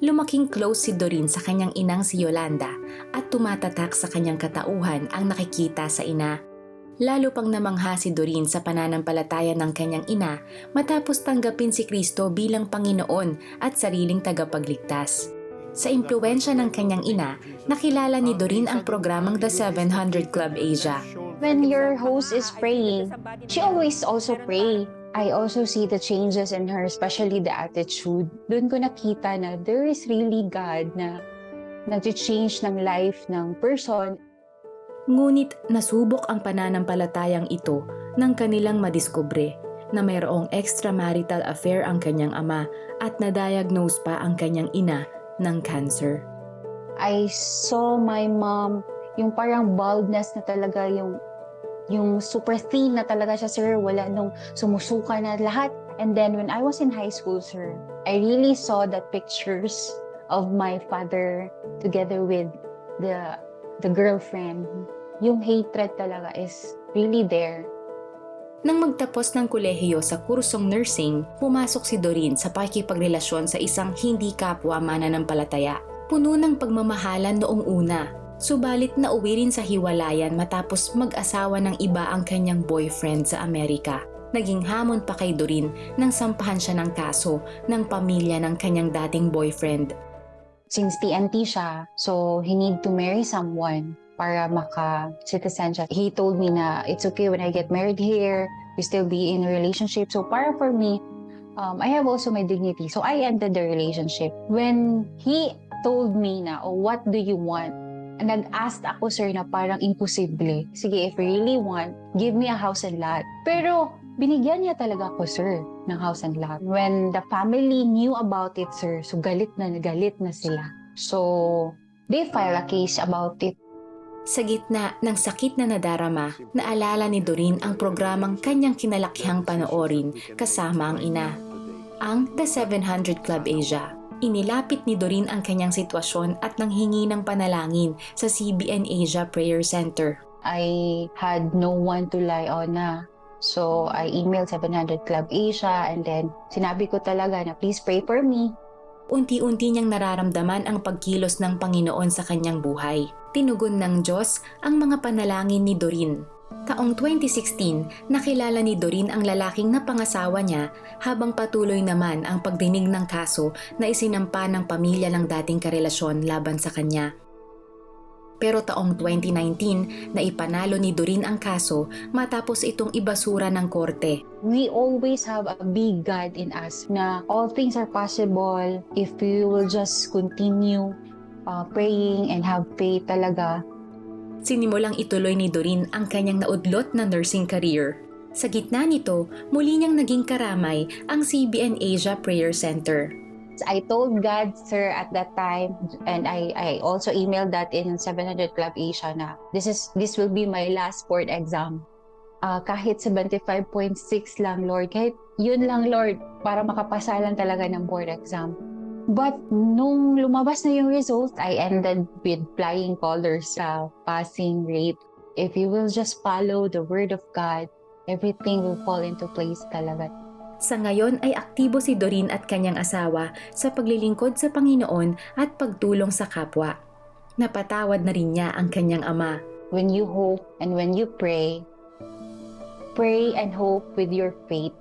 Lumaking close si Doreen sa kanyang inang si Yolanda at tumatatak sa kanyang katauhan ang nakikita sa ina. Lalo pang namangha si Doreen sa pananampalataya ng kanyang ina matapos tanggapin si Kristo bilang Panginoon at sariling tagapagligtas. Sa impluensya ng kanyang ina, nakilala ni Doreen ang programang The 700 Club Asia. When your host is praying, she always also pray. I also see the changes in her, especially the attitude. Doon ko nakita na there is really God na nag-change ng life ng person. Ngunit nasubok ang pananampalatayang ito nang kanilang madiskubre na mayroong extramarital affair ang kanyang ama at na-diagnose pa ang kanyang ina ng cancer. I saw my mom, yung parang baldness na talaga yung yung super thin na talaga siya, sir. Wala nung sumusuka na lahat. And then when I was in high school, sir, I really saw the pictures of my father together with the the girlfriend. Yung hatred talaga is really there. Nang magtapos ng kolehiyo sa kursong nursing, pumasok si Doreen sa pakikipagrelasyon sa isang hindi kapwa mananampalataya. Puno ng pagmamahalan noong una, subalit nauwi rin sa hiwalayan matapos mag-asawa ng iba ang kanyang boyfriend sa Amerika. Naging hamon pa kay Doreen nang sampahan siya ng kaso ng pamilya ng kanyang dating boyfriend. Since TNT siya, so he need to marry someone para maka-citizen siya. He told me na it's okay when I get married here, we still be in a relationship. So para for me, um, I have also my dignity. So I ended the relationship. When he told me na, oh, what do you want? And nag-asked ako, sir, na parang imposible. Sige, if you really want, give me a house and lot. Pero binigyan niya talaga ako, sir, ng house and lot. When the family knew about it, sir, so galit na galit na sila. So, they file a case about it. Sa gitna ng sakit na nadarama, naalala ni Doreen ang programang kanyang kinalakhang panoorin kasama ang ina, ang The 700 Club Asia. Inilapit ni Doreen ang kanyang sitwasyon at nanghingi ng panalangin sa CBN Asia Prayer Center. I had no one to lie on na. So, I emailed 700 Club Asia and then sinabi ko talaga na please pray for me. Unti-unti niyang nararamdaman ang pagkilos ng Panginoon sa kanyang buhay. Tinugon ng Diyos ang mga panalangin ni Doreen. Taong 2016, nakilala ni Doreen ang lalaking napangasawa niya habang patuloy naman ang pagdinig ng kaso na isinampa ng pamilya ng dating karelasyon laban sa kanya. Pero taong 2019, naipanalo ni Doreen ang kaso matapos itong ibasura ng korte. We always have a big God in us na all things are possible if we will just continue uh, praying and have faith talaga. Sinimulang ituloy ni Doreen ang kanyang naudlot na nursing career. Sa gitna nito, muli niyang naging karamay ang CBN Asia Prayer Center. I told God, sir, at that time, and I, I also emailed that in 700 Club Asia na this is this will be my last board exam. Ah, kahit 75.6 lang, Lord. Kahit yun lang, Lord, para makapasa lang talaga ng board exam. But nung lumabas na yung result, I ended with flying colors sa passing rate. If you will just follow the word of God, everything will fall into place talaga. Sa ngayon ay aktibo si Doreen at kanyang asawa sa paglilingkod sa Panginoon at pagtulong sa kapwa. Napatawad na rin niya ang kanyang ama. When you hope and when you pray, pray and hope with your faith